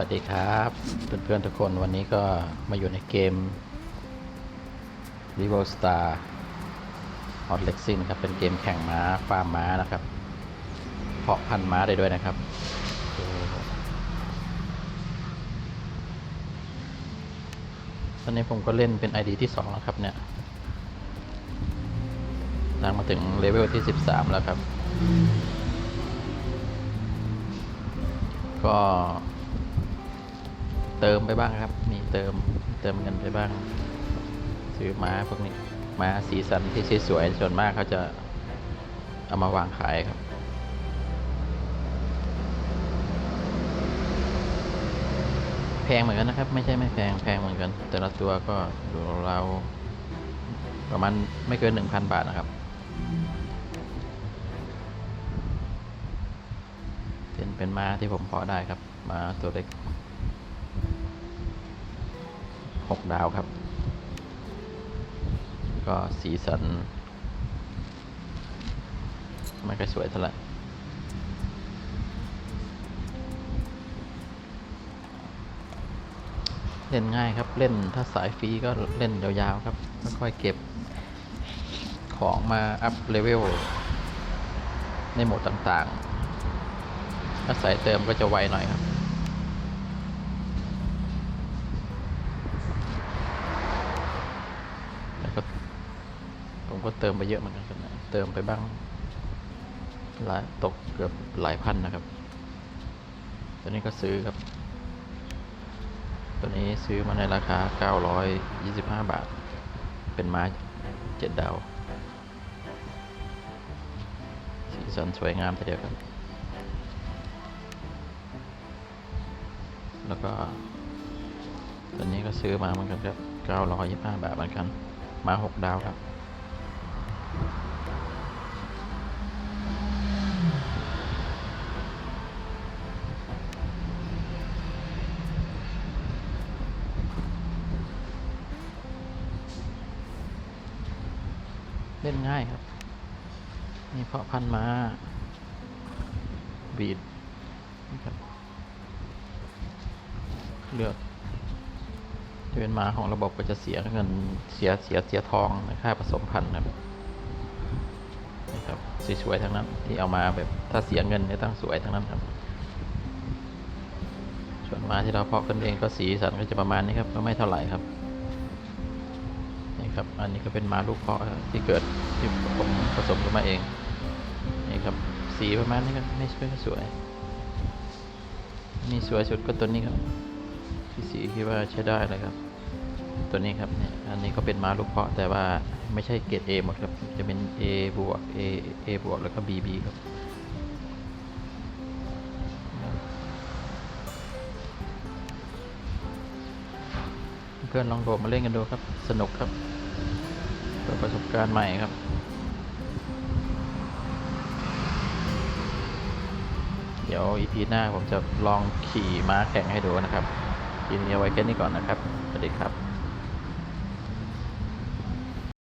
วัสดีครับ เพื่อนๆทุกคนวันนี้ก็มาอยู่ในเกม r e v o Star Hot Racing นครับ เป็นเกมแข่งม้าฟาร์มม้านะครับ เพาะพันธุ์ม้าได้ด้วยนะครับ ตอนนี้ผมก็เล่นเป็น ID ที่ 2 แล้วครับเนี่ยนั่งมาถึงเลเวลที่ 13 แล้วครับ ก็ เติมไปบ้างครับมีเติมเติมเงินไปบ้าง ซื้อม้าพวกนี้ม้าสีสันที่สวยๆส่วนมากเขาจะเอามาวางขายครับแพงเหมือนกันนะครับ ไม่ใช่ไม่แพงแพงเหมือนกัน แต่ละตัวก็อยู่เราประมาณไม่เกินหนึ่งพันบาทนะครับ เป็นเป็นม้าที่ผมพอได้ครับม้าตัวเล็ก หกดาวครับ ก็สีสัน ไม่ค่อยสวยเท่าไหร่เล่นง่ายครับเล่นถ้าสายฟรีก็เล่นยาวๆครับค่อยๆเก็บของมาอัพเลเวลในโหมดต่างๆ ถ้าสายเติมก็จะไวหน่อยครับ แล้วก็ผม ก็เติมไปเยอะเหมือนกันครับนะเติมไปบ้างหลายตกเกือบหลายพันนะครับ ตัวนี้ก็ซื้อครับ ตัวนี้ซื้อมาในราคา 925 บาท เป็นไม้เจ็ดดาว สีสันสวยงามทีเดียวครับ แล้วก็ ตัวนี้ก็ซื้อมาเหมือนกันครับ 925 บาทเหมือนกัน มา 6 ดาวครับ เล่นง่ายครับ นี่เพาะพันธุ์มาบีดนี่ครับเลือกจะเป็นม้าของระบบก็จะเสียเงินเสียเสียเสียทองในค่าผสมพันธุ์นะครับนี่ครับสวยๆทั้งนั้นที่เอามาแบบถ้าเสียเงินเนี่ยต้องสวยทั้งนั้นครับ ส่วนม้าที่เราเพาะกันเองก็สีสันก็จะประมาณนี้ครับก็ไม่เท่าไหร่ครับ ครับ อันนี้ก็เป็นมาลูกเพาะที่เกิดที่ผมผสมขึ้นมาเอง นี่ครับ สีประมาณนี้ครับไม่สวยสวย นี่สวยสุดก็ตัวนี้ครับ ที่สีที่ว่าใช้ได้เลยครับ ตัวนี้ครับเนี่ยอันนี้ก็เป็นมาลูกเพาะแต่ว่าไม่ใช่เกรด A หมดครับ จะเป็น A บวก A A บวกแล้วก็ BB ครับเพื่อนลองโดดมาเล่นกันดูครับ สนุกครับ เปิดประสบการณ์ใหม่ครับเดี๋ยวอีพีหน้าผมจะลองขี่ม้าแข่งให้ดูนะครับทีนี้เอาไว้แค่นี้ก่อนนะครับ สวัสดีครับ